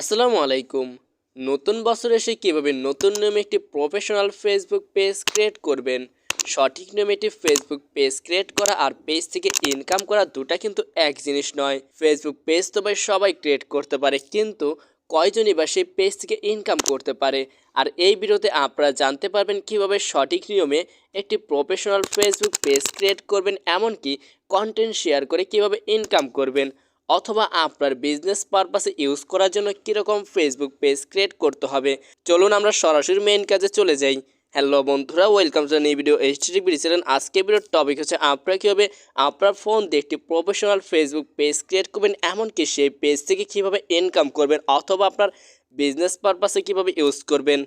আসসালামু আলাইকুম। নতুন বছর এসে কীভাবে নতুন নিয়মে একটি প্রফেশনাল ফেসবুক পেজ ক্রিয়েট করবেন? সঠিক নিয়মে একটি ফেসবুক পেজ ক্রিয়েট করা আর পেজ থেকে ইনকাম করা দুটা কিন্তু এক জিনিস নয়। ফেসবুক পেজ তো ভাই সবাই ক্রিয়েট করতে পারে, কিন্তু কয়জনই বা সেই পেজ থেকে ইনকাম করতে পারে? আর এই ভিডিওতে আপনারা জানতে পারবেন কীভাবে সঠিক নিয়মে একটি প্রফেশনাল ফেসবুক পেজ ক্রিয়েট করবেন, এমনকি কন্টেন্ট শেয়ার করে কীভাবে ইনকাম করবেন। অথবা আপনার বিজনেস পারপাসে ইউজ করার জন্য কীরকম ফেসবুক পেজ ক্রিয়েট করতে হবে? চলুন আমরা সরাসরি মেইন কাজে চলে যাই। হ্যালো বন্ধুরা welcome to new video HT channel আজকে ভিডিওর টপিক হচ্ছে আপনারা কীভাবে আপনার ফোন দিয়ে একটি প্রফেশনাল ফেসবুক পেজ ক্রিয়েট করবেন, এমনকি সেই পেজ থেকে কীভাবে ইনকাম করবেন, অথবা আপনার বিজনেস পারপাসে কীভাবে ইউজ করবেন।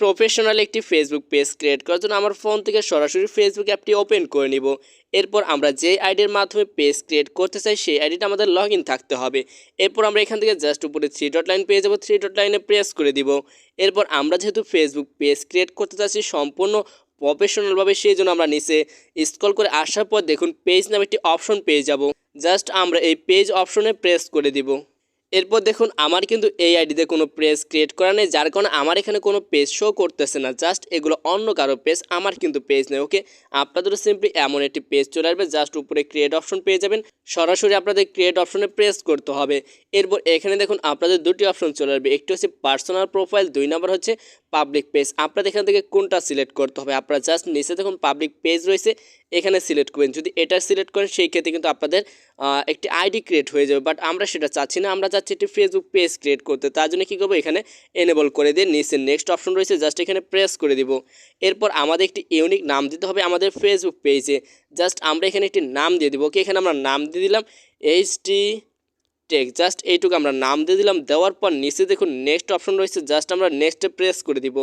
প্রফেশনাল একটি ফেসবুক পেজ ক্রিয়েট করার জন্য আমার ফোন থেকে সরাসরি ফেসবুক অ্যাপটি ওপেন করে নিব। এরপর আমরা যে আইডির মাধ্যমে পেজ ক্রিয়েট করতে চাই, সেই আইডিটা আমাদের লগ থাকতে হবে। এরপর আমরা এখান থেকে জাস্ট উপরে থ্রি ডট লাইন পেয়ে যাব থ্রি ডট লাইনে প্রেস করে দিব। এরপর আমরা যেহেতু ফেসবুক পেজ ক্রিয়েট করতে চাচ্ছি, সম্পূর্ণ প্রফেশনালভাবে সেই জন্য আমরা নিচে স্ক্রল করে আসার পর দেখুন পেজ নামে একটি অপশন পেয়ে যাব। জাস্ট আমরা এই পেজ অপশনে প্রেস করে দিব। এরপর দেখুন, আমার কিন্তু এই আইডিতে কোনো পেজ ক্রিয়েট করা নেই, যার কারণে আমার এখানে কোনো পেজ শো করতেছে না। জাস্ট এগুলো অন্য কারও পেজ আমার কিন্তু পেজ নেই ওকে আপনাদেরও সিম্পলি এমন একটি পেজ চলে আসবে জাস্ট উপরে ক্রিয়েট অপশন পেয়ে যাবেন। সরাসরি আপনাদের ক্রিয়েট অপশনে প্রেস করতে হবে। এরপর এখানে দেখুন, আপনাদের দুটি অপশন চলে আসবে, একটি হচ্ছে পার্সোনাল প্রোফাইল দুই নম্বর হচ্ছে পাবলিক পেজ আপনাদের এখান থেকে কোনটা সিলেক্ট করতে হবে? আপনারা জাস্ট নিচে দেখুন পাবলিক পেজ রয়েছে, এখানে সিলেক্ট করবেন যদি এটা সিলেক্ট করেন, সেই ক্ষেত্রে কিন্তু আপনাদের একটি আইডি ক্রিয়েট হয়ে যাবে। বাট আমরা সেটা চাচ্ছি না, আমরা চাচ্ছি একটি ফেসবুক পেজ ক্রিয়েট করতে। তার জন্য কী করব? এখানে এনেবল করে দিয়ে নিচে নেক্সট অপশন রয়েছে জাস্ট এখানে প্রেস করে দিব। এরপর আমাদের একটি ইউনিক নাম দিতে হবে আমাদের ফেসবুক পেজে জাস্ট আমরা এখানে একটি নাম দিয়ে দিব। ওকে এখানে আমরা নাম দিয়ে দিলাম এইচ টি টেক জাস্ট এইটুকু আমরা নাম দিয়ে দিলাম, দেওয়ার পর নিচে দেখুন নেক্সট অপশন রয়েছে জাস্ট আমরা নেক্সটে প্রেস করে দিব।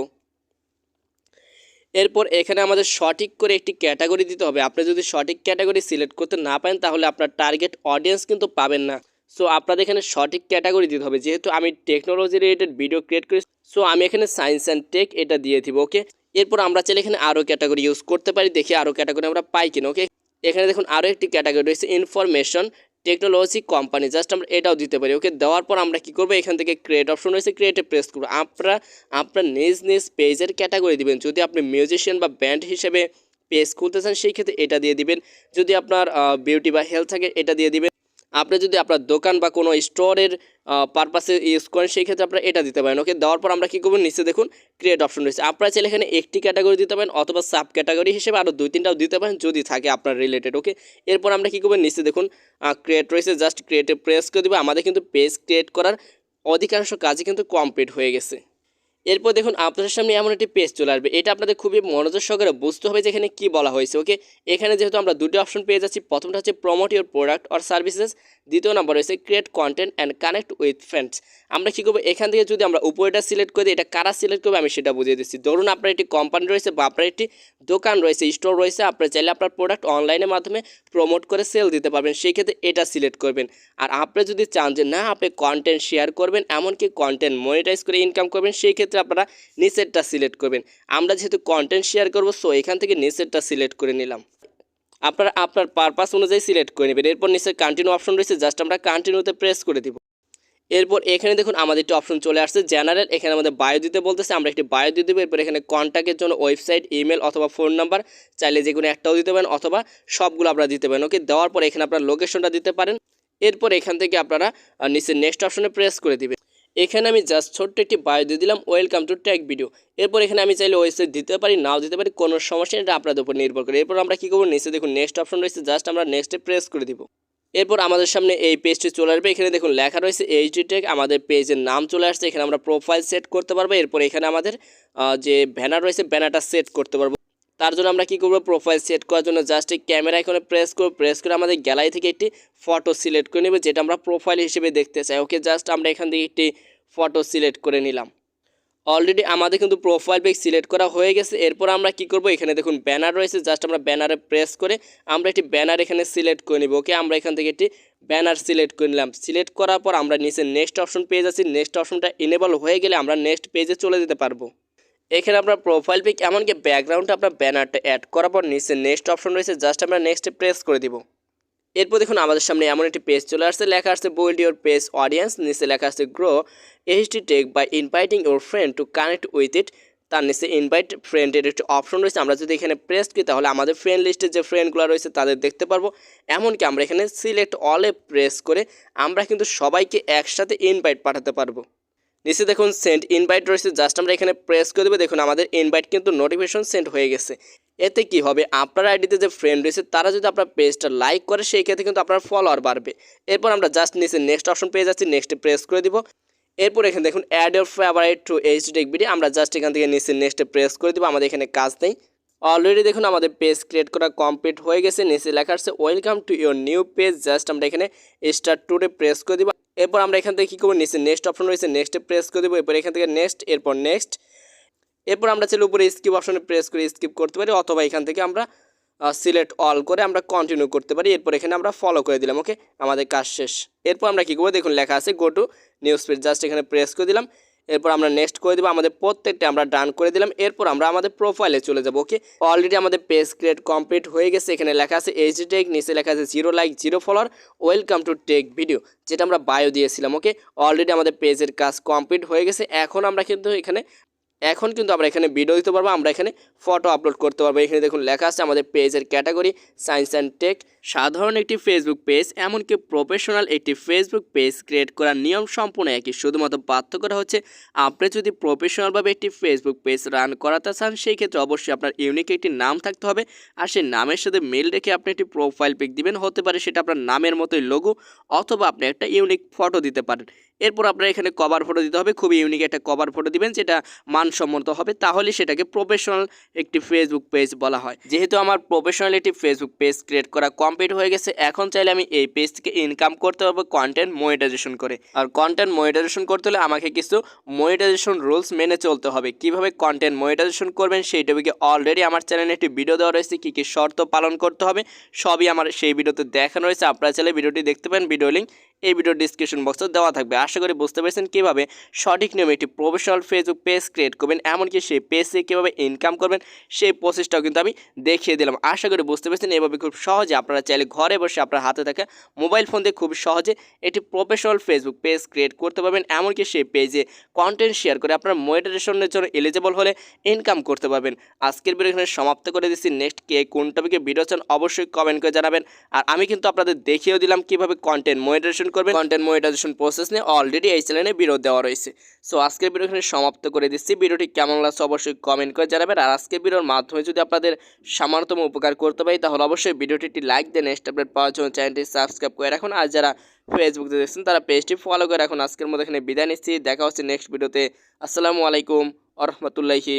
এরপর এখানে আমাদের সঠিক করে একটি ক্যাটাগরি দিতে হবে। আপনি যদি সঠিক ক্যাটাগরি সিলেক্ট করতে না পারেন, তাহলে আপনার টার্গেট অডিয়েন্স কিন্তু পাবেন না। সো আপনাদের এখানে সঠিক ক্যাটাগরি দিতে হবে। যেহেতু আমি টেকনোলজি রিলেটেড ভিডিও ক্রিয়েট করি সো আমি এখানে সায়েন্স অ্যান্ড টেক এটা দিয়ে দিব ওকে এরপর আমরা চাইলে এখানে আরও ক্যাটাগরি ইউজ করতে পারি, দেখি আরও ক্যাটাগরি আমরা পাই কিনা ওকে এখানে দেখুন আরও একটি ক্যাটাগরি রয়েছে ইনফরমেশন টেকনোলজি কোম্পানি জাস্ট আমরা এটাও দিতে পারি। ওকে দেওয়ার পর আমরা কি করব? এখান থেকে ক্রিয়েট অপশন রয়েছে ক্রিয়েটে প্রেস করব। আপনারা, আপনার নিজ নিজ পেজের ক্যাটাগরি দিবেন। যদি আপনি মিউজিশিয়ান বা ব্যান্ড হিসেবে পেজ খুলতে চান, সেই ক্ষেত্রে এটা দিয়ে দিবেন। যদি আপনার বিউটি বা হেলথ থাকে, এটা দিয়ে দিবেন। আপনি যদি আপনার দোকান বা কোনো স্টোরের পারপাসে ইউজ করেন, সেই ক্ষেত্রে আপনারা এটা দিতে পারেন। ওকে, দেওয়ার পর আমরা কী করব? নিচে দেখুন ক্রিয়েট অপশন রয়েছে। আপনারা চাইলে এখানে একটি ক্যাটাগরি দিতে পারেন অথবা সাব ক্যাটাগরি হিসেবে আরও দুই তিনটাও দিতে পারেন যদি থাকে আপনার রিলেটেড ওকে? এরপর আমরা কী করব? নিচে দেখুন ক্রিয়েট রয়েছে। জাস্ট ক্রিয়েটে প্রেস করে দেবো। আমাদের কিন্তু পেজ ক্রিয়েট করার অধিকাংশ কাজই কিন্তু কমপ্লিট হয়ে গেছে। এরপর দেখুন, আপনাদের সামনে এমন একটি পেজ চলে আসবে। এটা আপনাদের খুবই মনোযোগ সহকারে বুঝতে হবে যে এখানে কী বলা হয়েছে ওকে এখানে যেহেতু আমরা দুটি অপশন পেয়ে যাচ্ছি, প্রথমটা হচ্ছে promote your product or services দ্বিতীয় নাম্বার রয়েছে create content and connect with friends আমরা কী করব? এখান থেকে যদি আমরা উপরেটা সিলেক্ট করে দিই, এটা কারা সিলেক্ট করবে আমি সেটা বুঝিয়ে দিচ্ছি। ধরুন আপনার একটি কোম্পানি রয়েছে বা আপনার একটি দোকান রয়েছে স্টোর রয়েছে আপনার চাইলে আপনার প্রোডাক্ট অনলাইনের মাধ্যমে প্রমোট করে সেল দিতে পারবেন সেই ক্ষেত্রে এটা সিলেক্ট করবেন। আর আপনি যদি চান যে না, আপনি কন্টেন্ট শেয়ার করবেন, এমনকি কন্টেন্ট মনিটাইজ করে ইনকাম করবেন সেই ক্ষেত্রে আপনারা নিচেরটা সিলেক্ট করবেন। আমরা যেহেতু কন্টেন্ট শেয়ার করব সো এখান থেকে নিচেরটা সিলেক্ট করে নিলাম। আপনারা আপনার পারপাস অনুযায়ী সিলেক্ট করে নেবেন। এরপর নিচে কন্টিনিউ অপশন রয়েছে জাস্ট আমরা কন্টিনিউতে প্রেস করে দিব। এরপর এখানে দেখুন আমাদের একটি অপশন চলে আসছে জেনারেল এখানে আমাদের বায়ো দিতে বলতেছে, আমরা একটি বায়ো দিয়ে দেবো। এরপর এখানে কন্ট্যাক্টের জন্য ওয়েবসাইট ইমেল অথবা ফোন নাম্বার চাইলে যে কোনো একটাও দিতে পারেন অথবা সবগুলো আপনারা দিতে পারেন ওকে দেওয়ার পর এখানে আপনার লোকেশনটা দিতে পারেন। এরপর এখান থেকে আপনারা নিচে নেক্সট অপশনে প্রেস করে দিবেন। এখানে আমি জাস্ট ছোট্ট একটি বায়ো দিয়ে দিলাম ওয়েলকাম টু ট্যাগ ভিডিও এরপর এখানে আমি চাইলে ওয়েবসাইট দিতে পারি, নাও দিতে পারি, কোনো সমস্যা এটা আপনাদের উপর নির্ভর করে। এরপর আমরা কী করব? নিচে দেখুন নেক্সট অপশন রয়েছে জাস্ট আমরা নেক্সটে প্রেস করে দিব। এরপর আমাদের সামনে এই পেজটি চলে আসবে, এখানে দেখুন লেখা রয়েছে এইচডি টেক আমাদের পেজের নাম চলে আসছে, এখানে আমরা প্রোফাইল সেট করতে পারব। এরপর এখানে আমাদের যে ব্যানার রয়েছে ব্যানারটা সেট করতে পারব। তার জন্য আমরা কী করব? প্রোফাইল সেট করার জন্য জাস্ট এই ক্যামেরা এখানে প্রেস করব। প্রেস করে আমাদের গ্যালারি থেকে একটি ফটো সিলেক্ট করে নেবে, যেটা আমরা প্রোফাইল হিসেবে দেখতে চাই। ওকে জাস্ট আমরা এখান থেকে একটি ফটো সিলেক্ট করে নিলাম। অলরেডি আমাদের কিন্তু প্রোফাইল পিক সিলেক্ট করা হয়ে গেছে। এরপর আমরা কি করব? এখানে দেখুন ব্যানার রয়েছে। জাস্ট আমরা ব্যানারে প্রেস করে আমরা একটি ব্যানার এখানে সিলেক্ট করে নিব। ওকে আমরা এখান থেকে একটি ব্যানার সিলেক্ট করে নিলাম। সিলেক্ট করার পর আমরা নিচে নেক্সট অপশন পেয়ে যাচ্ছি। নেক্সট অপশনটা ইনেবল হয়ে গেলে আমরা নেক্সট পেজে চলে যেতে পারব। এখানে আপনার প্রোফাইল পিক এমনকি ব্যাকগ্রাউন্ডে আপনার ব্যানারটা অ্যাড করার পর নিচে নেক্সট অপশন রয়েছে জাস্ট আমরা নেক্সটে প্রেস করে দিব। এরপর দেখুন আমাদের সামনে এমন একটি পেজ চলে আসছে, লেখা আসছে বোল্ড ইউর পেজ অডিয়েন্স নিচে লেখা আসছে grow HD tech by inviting your friend to connect with it তার নিচে ইনভাইট ফ্রেন্ডের একটি অপশন রয়েছে। আমরা যদি এখানে প্রেস করি, তাহলে আমাদের ফ্রেন্ড লিস্টে যে ফ্রেন্ডগুলো রয়েছে, তাদের দেখতে পারব। এমনকি আমরা এখানে সিলেক্ট অলে প্রেস করে, আমরা কিন্তু সবাইকে একসাথে ইনভাইট পাঠাতে পারব। নিচে দেখুন সেন্ড ইনভাইট রয়েছে জাস্ট আমরা এখানে প্রেস করে দেবো। দেখুন, আমাদের ইনভাইট কিন্তু নোটিফিকেশন সেন্ড হয়ে গেছে। এতে কি হবে? আপনার আইডিতে যে ফ্রেন্ড রয়েছে, তারা যদি আপনার পেজটা লাইক করে, সেই ক্ষেত্রে কিন্তু আপনার ফলোয়ার বাড়বে। এরপর আমরা জাস্ট নিচে নেক্সট অপশন পেয়ে যাচ্ছি নেক্সটে প্রেস করে দিব। এরপর এখানে দেখুন add your favourite to H D আমরা জাস্ট এখান থেকে নিচে নেক্সটে প্রেস করে দিব। আমাদের এখানে কাজ নেই। অলরেডি দেখুন আমাদের পেজ ক্রিয়েট করা কমপ্লিট হয়ে গেছে। নিচে লেখা আছে welcome to your new page just আমরা এখানে স্টার্ট টুডে প্রেস করে দিব। এরপর আমরা এখান থেকে কী করব? নিচে নেক্সট অপশন রয়েছে নেক্সটে প্রেস করে দেবো। এরপর এখান থেকে নেক্সট এরপর নেক্সট এরপর আমরা চাইলে উপরে স্কিপ অপশনে প্রেস করে স্কিপ করতে পারি, অথবা এখান থেকে আমরা সিলেক্ট অল করে আমরা কন্টিনিউ করতে পারি। এরপর এখানে আমরা ফলো করে দিলাম ওকে আমাদের কাজ শেষ। এরপর আমরা কী করব? দেখুন লেখা আছে go to news page just এখানে প্রেস করে দিলাম। এরপর আমরা নেক্সট করে দেবো, আমাদের প্রত্যেকটা আমরা ডান করে দিলাম, এরপর আমরা আমাদের প্রোফাইলে চলে যাব ওকে অলরেডি আমাদের পেজ ক্রিয়েট কমপ্লিট হয়ে গেছে, এখানে লেখা আছে এইচ টেক নিচে লেখা আছে zero like zero follower welcome to tech video যেটা আমরা বায়ো দিয়েছিলাম ওকে অলরেডি আমাদের পেজের কাজ কমপ্লিট হয়ে গেছে, এখন আমরা কিন্তু এখানে এখন কিন্তু আমরা এখানে ভিডিও দিতে পারব, আমরা এখানে ফটো আপলোড করতে পারব। এখানে দেখুন লেখা আছে আমাদের পেজের ক্যাটাগরি সায়েন্স অ্যান্ড টেক সাধারণ একটি ফেসবুক পেজ এমনকি প্রফেশনাল একটি ফেসবুক পেজ ক্রিয়েট করার নিয়ম সম্পূর্ণ একই। শুধুমাত্র পার্থক্যটা হচ্ছে, আপনি যদি প্রফেশনালভাবে একটি ফেসবুক পেজ রান করাতে চান, সেই ক্ষেত্রে অবশ্যই আপনার ইউনিক একটি নাম থাকতে হবে। আর সেই নামের সাথে মেল রেখে আপনি একটি প্রোফাইল পিক দিবেন, হতে পারে সেটা আপনার নামের মতোই লোগো অথবা আপনি একটা ইউনিক ফটো দিতে পারেন। এরপর আপনার এখানে কভার ফটো দিতে হবে। খুবই ইউনিক একটা কভার ফটো দিবেন, যেটা মানসম্মত হবে। তাহলে সেটাকে প্রফেশনাল একটি ফেসবুক পেজ বলা হয়। যেহেতু আমার প্রফেশনাল একটি ফেসবুক পেজ ক্রিয়েট করা কমপ্লিট হয়ে গেছে, এখন চাইলে আমি এই পেজ থেকে ইনকাম করতে পারব কন্টেন্ট মনিটাইজেশন করে। আর কন্টেন্ট মনিটাইজেশন করতে হলে আমাকে কিছু মনিটাইজেশন রুলস মেনে চলতে হবে। কীভাবে কন্টেন্ট মনিটাইজেশন করবেন সেই টপিকে অলরেডি আমার চ্যানেলে একটি ভিডিও দেওয়া রয়েছে, কী কী শর্ত পালন করতে হবে, সবই আমার সেই ভিডিওতে দেখানো রয়েছে। আপনারা চাইলে ভিডিওটি দেখতে পারেন ভিডিও লিঙ্ক এই ভিডিওর ডিসক্রিপশন বক্সে দেওয়া থাকবে। আশা করি বুঝতে পেরেছেন কীভাবে সঠিক নিয়মে একটি প্রফেশনাল ফেসবুক পেজ ক্রিয়েট করবেন, এমনকি সেই পেজে কীভাবে ইনকাম করবেন, সেই প্রসেসটাও কিন্তু আমি দেখিয়ে দিলাম। আশা করি বুঝতে পেরেছেন, এভাবে খুব সহজে আপনারা চাইলে ঘরে বসে আপনার হাতে থাকা মোবাইল ফোন দিয়ে খুব সহজে একটি প্রফেশনাল ফেসবুক পেজ ক্রিয়েট করতে পারবেন, এমনকি সেই পেজে কন্টেন্ট শেয়ার করে আপনার মনিটাইজেশনের জন্য এলিজেবল হলে ইনকাম করতে পারবেন। আজকের ভিডিও এখানে সমাপ্ত করে দিচ্ছি। নেক্সট কে কোন টপিকে ভিডিও চান অবশ্যই কমেন্ট করে জানাবেন। আর আমি কিন্তু আপনাদের দেখিয়েও দিলাম কীভাবে কন্টেন্ট মনিটাইজেশন করবেন। কন্টেন্ট মনিটাইজেশন প্রসেস নিয়ে অলরেডি এই চ্যানেলে ভিডিও দেওয়া রয়েছে। সো আজকের ভিডিও এখানে সমাপ্ত করে দিচ্ছি। ভিডিওটি কেমন লাগছে অবশ্যই কমেন্ট করে জানাবেন। আর আজকের ভিডিওর মাধ্যমে যদি আপনাদের সামান্যতম উপকার করতে পারি, তাহলে অবশ্যই ভিডিওটি একটি লাইক দেন নেক্সট আপডেট পাওয়ার জন্য চ্যানেলটি সাবস্ক্রাইব করে রাখুন। আর যারা ফেসবুকে দেখছেন, তারা পেজটি ফলো করে রাখুন। আজকের মধ্যে এখানে বিদায় নিচ্ছি। দেখা হচ্ছে নেক্সট ভিডিওতে আসসালামু আলাইকুম। আ রহমতুল্লাহি।